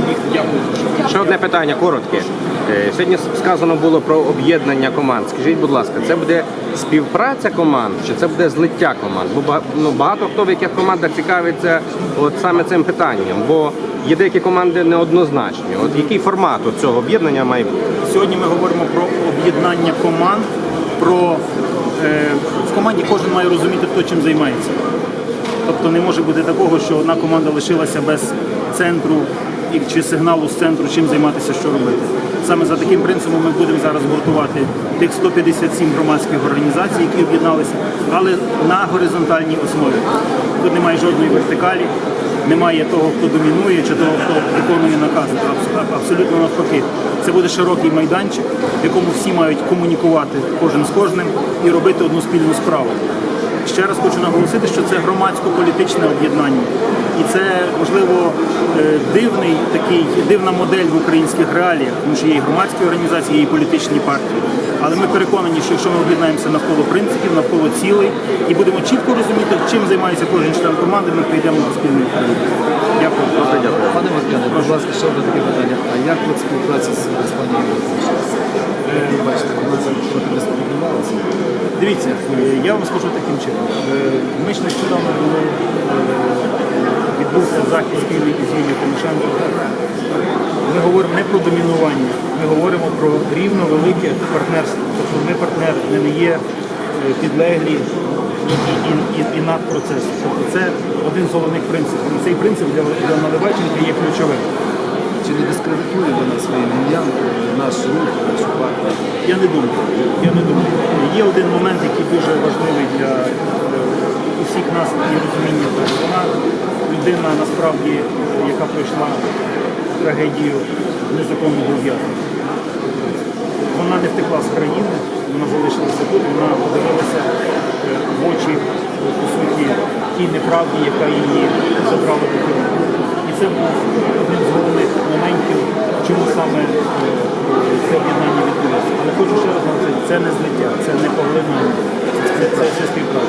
їх дякую. Ще одне питання коротке. Е, Сьогодні сказано було про об'єднання команд. Скажіть, будь ласка, це буде співпраця команд чи це буде злиття команд? Бо ну, багато хто в яких командах цікавиться от саме цим питанням, бо є деякі команди неоднозначні. От який формат от цього об'єднання має бути? Сьогодні ми говоримо про об'єднання команд. Про е, в команді кожен має розуміти, хто чим займається. Тобто не може бути такого, що одна команда лишилася без центру і чи сигналу з центру, чим займатися, що робити. Саме за таким принципом ми будемо зараз гуртувати тих 157 громадських організацій, які об'єдналися, але на горизонтальній основі. Тут немає жодної вертикалі, немає того, хто домінує, чи того, хто виконує накази. Абсолютно навпаки. Це буде широкий майданчик, в якому всі мають комунікувати кожен з кожним і робити одну спільну справу. Ще раз хочу наголосити, що це громадсько-політичне об'єднання. І це, можливо, е, дивний такий, дивна модель в українських реаліях, тому що є і громадські організації, є і політичні партії. Але ми переконані, що якщо ми об'єднаємося навколо принципів, навколо цілей і будемо чітко розуміти, чим займається кожен член команди, ми прийдемо до спільної перемоги. Дякую. Дякую. Пане Маркяне, будь ласка, ще одне таке питання. А як от співпраця з Іспанією? Ви бачите, команда трохи не сподівалася. Дивіться, е, я вам скажу таким чином. Е, Ми ж нещодавно були, е, відбувся захід спільний із Юлією Тимошенко. Ми говоримо не про домінування, ми говоримо про рівно велике партнерство. Тобто ми партнери, ми не є підлеглі і, і, і, і надпроцес. Тобто це один з головних принципів. І цей принцип для, для Наливайченка є ключовим. Чи не дискредитує вона своїм ім'ям наш рух, нашу партію? Я не думаю. Я не думаю. Є один момент, який дуже важливий для е, усіх нас і розуміння. Вона людина насправді, яка пройшла трагедію незаконного ув'язнення. Вона не втекла з країни, вона залишилася тут, вона подивилася е, в очі, по суті, тій неправді, яка її забрала до тюрми. І це був один з головних моментів, чому саме е, це не злиття, це не поглинання, це, це, це співпраця.